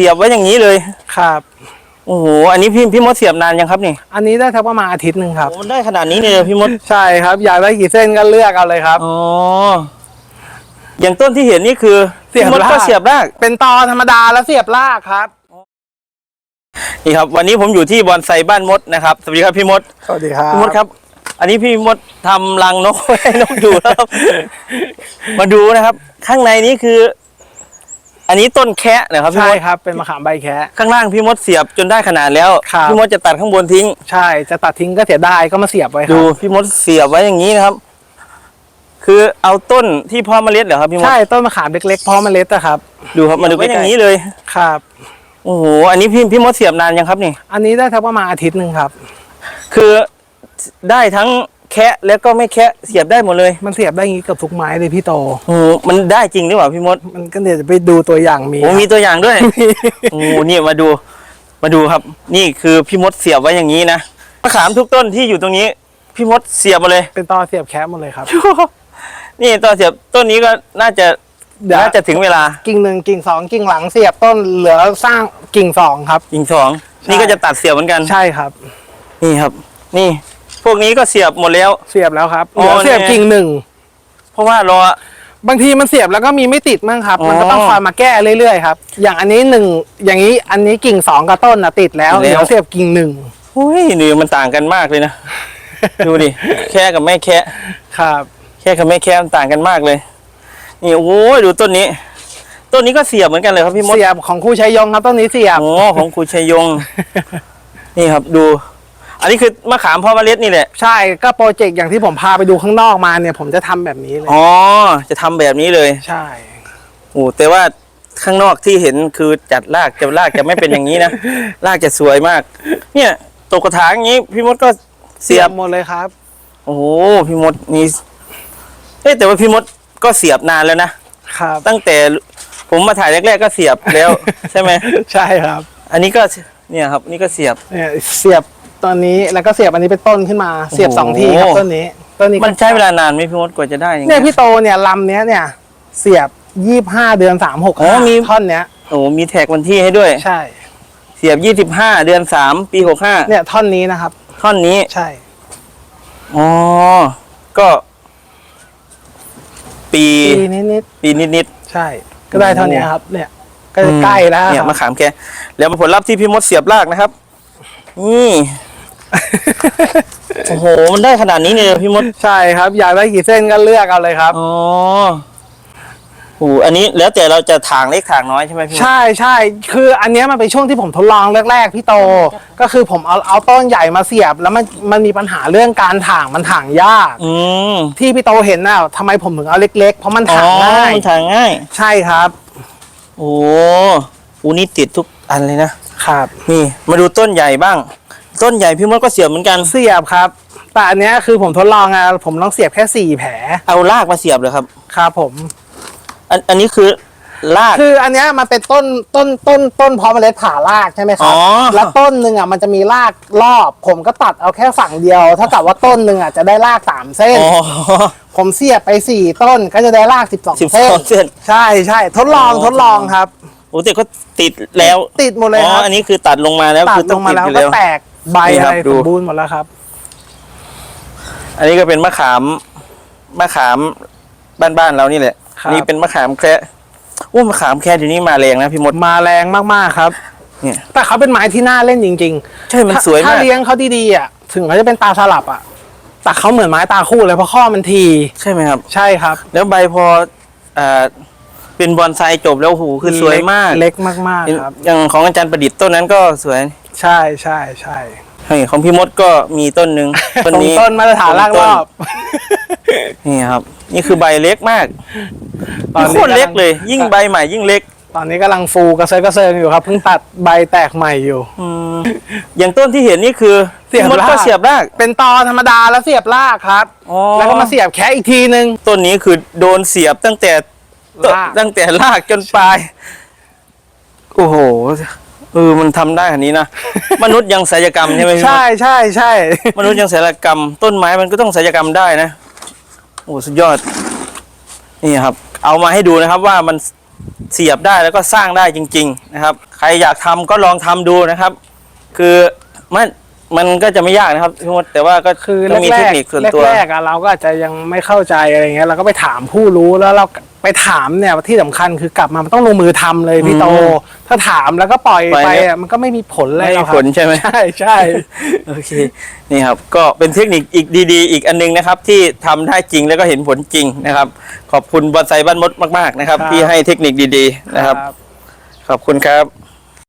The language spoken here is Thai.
สียบไว้อย่างนี้เลย ครับโอ้โหอันนี้พี่พี่มดเสียบนานยังครับนี่อันนี้ได้ทักประมาณอาทิตย์หนึ่งครับโอ้มันได้ขนาดนี้เลยเหรอพี่มดใช่ครับ อยากได้กี่เส้นก็เลือกเอาเลยครับอ๋ออย่างต้นที่เห็นนี่คือเสียบพี่มดราก ก็เสียบรากเป็นตอธรรมดาแล้วเสียบรากครับ นี่ครับ วันนี้ผมอยู่ที่บอนไซบ้านมดนะครับสวัสดีครับพี่มดสวัสดีครับพี่มดครับ อันนี้พี่มดทำรังนกไว้ให้นกอยู่แล้วครับมาดูนะครับ ข้างในนี้คือ อันนี้ต้นแคะนะครับพี่ใช่มดครับเป็นมะขามใบแคะข้างล่างพี่มดเสียบจนได้ขนาดแล้วครับพี่มดจะตัดข้างบนทิ้ง ใช่จะตัดทิ้งก็เสียดายก็มาเสียบไว้คดูรับพี่มดเสียบไว้อย่างนี้นะครับ คือเอาต้นที่เพ่อเมล็ดเหรอครับพี่มดใช่ต้นมะขามเล็กๆเพาะเมล็ดอะครับ ดูครับมาดูเสียบไว้อย่างนี้เลยครับ โอ้โหอันนี้พี่พี่มดเสียบนานยังครับนี่ อันนี้ได้ทักประมาณอาทิตย์หนึ่งครับ คือได้ทั้ง แคะแล้วก็ไม่แคะเสียบได้หมดเลยมันเสียบได้อย่างนี้เกับทุกไม้เลยพี่โต โอ้โหมันได้จริงหรือเปล่าพี่มดมันก็เดี๋ยวจะไปดูตัวอย่างมีโอ้มีตัวอย่างด้วยโอ้โหนี่มาดู มาดูครับ นี่คือพี่มดเสียบไว้อย่างนี้นะมะขามทุกต้นที่อยู่ตรงนี้ พี่มดเสียบมาเลย เป็นตอเสียบแคะหมดเลยครับ นี่ตอนเสียบต้นนี้ก็น่าจะเดี๋ยว น่าจะถึงเวลากิ่งหนึ่งกิ่งสองกิ่งหลังเสียบต้นเหลือสร้างกิ่งสองครับยิงสองนี่ก็จะตัดเสียบเหมือนกัน ใช่ครับ นี่ครับ นี่พ วกนี้ก็เสียบหมดแล้ว เสียบแล้วครับอ๋เหอลือเสียบเนี่ยกิ่งหนึ่งเพราะว่ารอบางทีมันเสียบแล้วก็มีไม่ติดมั่งครับอ๋อมันก็ต้องคอยมาแก้เรื่อยๆครับ อย่างอันนี้หนึ่งอย่างนี้อันนี้กิ่งสองกับต้นนะติดแล้วติดแล้วเดี๋ยวเสียบกิ่งหนึ่งอุ้ยนี่มันต่างกันมากเลยนะดูดิแค่กับไม่แค่ครับ แค่กับไม่แค่มันต่างกันมากเลย นี่โอ้ยดูต้นนี้ ต้นนี้ก็เสียบเหมือนกันเลยครับพี่มดเสียบของครูชัยยงครับต้นนี้เสียบโอ้ของครูชัยยง นี่ครับดู อันนี้คือมะขามพ่อเมล็ดนี่แหละใช่ก็โปรเจกต์อย่างที่ผมพาไปดูข้างนอกมาเนี่ย ผมจะทำแบบนี้เลยอ๋อจะทำแบบนี้เลยใช่ โอ้แต่ว่าข้างนอกที่เห็นคือจัดรากจะรากจะไม่เป็นอย่างนี้นะรากจะสวยมาก เนี่ยตกกระถางอย่างนี้พี่มดก็เสียบหมดเลยครับ โอ้โหพี่มดนี่เอ้ยแต่ว่าพี่มดก็เสียบนานแล้วนะครับ ตั้งแต่ผมมาถ่ายแรก ๆ ก็เสียบแล้ว ใช่ไหม ใช่ครับ อันนี้ก็เนี่ยครับ นี่ก็เสียบเนี่ยเสียบ ตอนนี้แล้วก็เสียบอันนี้เป็นต้นขึ้นมา เสียบสองทีครับโอ้โหต้นนี้ต้นนี้ก็มันใช้เวลานานไหมพี่มดกว่าจะได้อย่างเนี่เงี้ยยพี่โตเนี่ยลำเนี้ยเนี่ย เสียบยี่ห้าเดือนสามหกอ๋อมีท่อนเนี้ยโอ้มีแท็กวันที่ให้ด้วย ใช่ เสียบยี่สิบห้าเดือนสามปีหกห้าเนี่ยท่อนนี้นะครับ ท่อนนี้ใช่อ๋อก็ ปีปีนิดนิดปีนิดๆใช่ ก็ได้เท่านี้ครับ เนี่ยก็จะใกล้แล้วเนี่ยครับมะขามแกแล้วผลลัพธ์ที่พี่มดเสียบรากนะครับ นี่ โอ้โห มันได้ขนาดนี้เลยเหรอพี่มด ใช่ครับ อยากได้กี่เส้นก็เลือกเอาเลยครับ อ๋อโอ้โหอันนี้แล้วแต่เราจะถางเล็กถางน้อยใช่ไหมพี่มด ใช่ใช่คืออันเนี้ยมันเป็นช่วงที่ผมทดลองแรกๆพี่โต ก็คือผมเอาเอาต้นใหญ่มาเสียบ แล้วมันมันมีปัญหาเรื่องการถ่างมันถ่างยาก อืมที่พี่โตเห็นน่ะทำไมผมถึงเอาเล็กๆ เพราะมันอ๋อถ่างง่ายมันถางง่าย ใช่ครับโอ้โหอูนี่ติดทุกอันเลยนะ ครับ นี่ มาดูต้นใหญ่บ้าง ต้นใหญ่พี่มดก็เสียบเหมือนกันเสียบครับ แต่อันเนี้ยคือผมทดลองอะผมต้องเสียบแค่สี่แผลเอารากมาเสียบเลยครับ ครับผม อันอันนี้คือราก คืออันเนี้ยมันเป็นต้นต้นต้นต้นเพาะเมล็ดผ่ารากใช่ไหมครัอ๋อแล้วต้นหนึ่งอะมันจะมีรากรอบ ผมก็ตัดเอาแค่ฝั่งเดียว เท่ากับว่าต้นหนึ่งอะจะได้รากสามเส้น อ๋อผมเสียบไปสี่ต้นก็จะได้รากสิบสองสิบเส้นสองเส้น ใช่ใช่ทดลองอ๋อ ทดลองครับ โอ้แต่ก็ติดแล้วติดหมดเลยอ๋คอรับอันนี้คือตัดลงมาแล้วตัคืดอลต้องงมาติดแล้วอยู่แล้วก็แตก ใบนี่คอะรับไรดู สมบูรณ์หมดแล้วครับ อันนี้ก็เป็นมะขามมะขามบ้านๆเรานี่แหละ ครับ นี่เป็นมะขามแคระอู้มะขามแคระเดี๋ยวนี้มาแรงนะพี่มด มาแรงมากๆครับเนี่ย แต่เขาเป็นไม้ที่น่าเล่นจริงใช่มันถ้าสวยถ้ามากเลี้ยงเขาดีๆอะถึงเขาจะเป็นตาสลับอะแต่เขาเหมือนไม้ตาคู่เลยเพราะข้อมันทีใช่ไหมครับ ใช่ครับแล้วใบพออ่าเป็นบอนไซจบแล้วหูคือสวยมากเล็กมากๆครับอย่างของอาจารย์ประดิษฐ์ต้นนั้นก็สวย ใช่ใช่ใช่เฮ้ยของพี่มดก็มีต้นหนึ่งต้นตรงนี้ต้นมาตรฐานลากรอบนี่ครับ นี่คือใบเล็กมากตอนนี้โคตรเล็กเลย ยิ่งใบใหม่ยิ่งเล็ก ตอนนี้กำลังฟูกระเซิร์กระเซิงอยู่ครับเพิ่งตัดใบแตกใหม่อยู่อืมอย่างต้นที่เห็นนี่คือเสียบพี่มดรากก็เสียบราก เป็นตอธรรมดาแล้วเสียบรากครับอ๋อแล้วก็มาเสียบแค่อีกทีนึงต้นนี้คือโดนเสียบตั้งแต่ต้นรากตั้งแต่รากจนปลาย โอ้โห เออมันทำได้ขนาดนี้นะ มนุษย์ยังศิลปกรรมใช่ไหมพี่มดใช่ใช่ใช่มนุษย์ยังศิลปกรรม ต้นไม้มันก็ต้องศิลปกรรมได้นะโอ้สุดยอด นี่ครับ เอามาให้ดูนะครับว่ามันเสียบได้แล้วก็สร้างได้จริง ๆ นะครับ ใครอยากทำก็ลองทำดูนะครับ คือมันมันก็จะไม่ยากนะครับพี่มดแต่ว่าก็คือต้องมีแรเทคกนิคส่วนๆตัวแรกๆอะเราก็อาจจะยังไม่เข้าใจอะไรเงี้ยเราก็ไปถามผู้รู้แล้วเราไป ถามเนี่ยที่สำคัญคือกลับมามันต้องลงมือทำเลยพี่โต อืมถ้าถามแล้วก็ปล่อยปล่อยไปเนี่ย อะมันก็ไม่มีผลเลยไม่หรมีอกครับผลใช่ไหม ใช่ใช่ โอเค นี่ครับ ก็เป็นเทคนิคอีกดีๆ อีกอันนึงนะครับ ที่ทำได้จริงแล้วก็เห็นผลจริงนะครับ ขอบคุณบอนไซบ้านมดมาก ๆ นะครับที่ให้เทคนิคดีๆนะครับ ขอบคุณครับ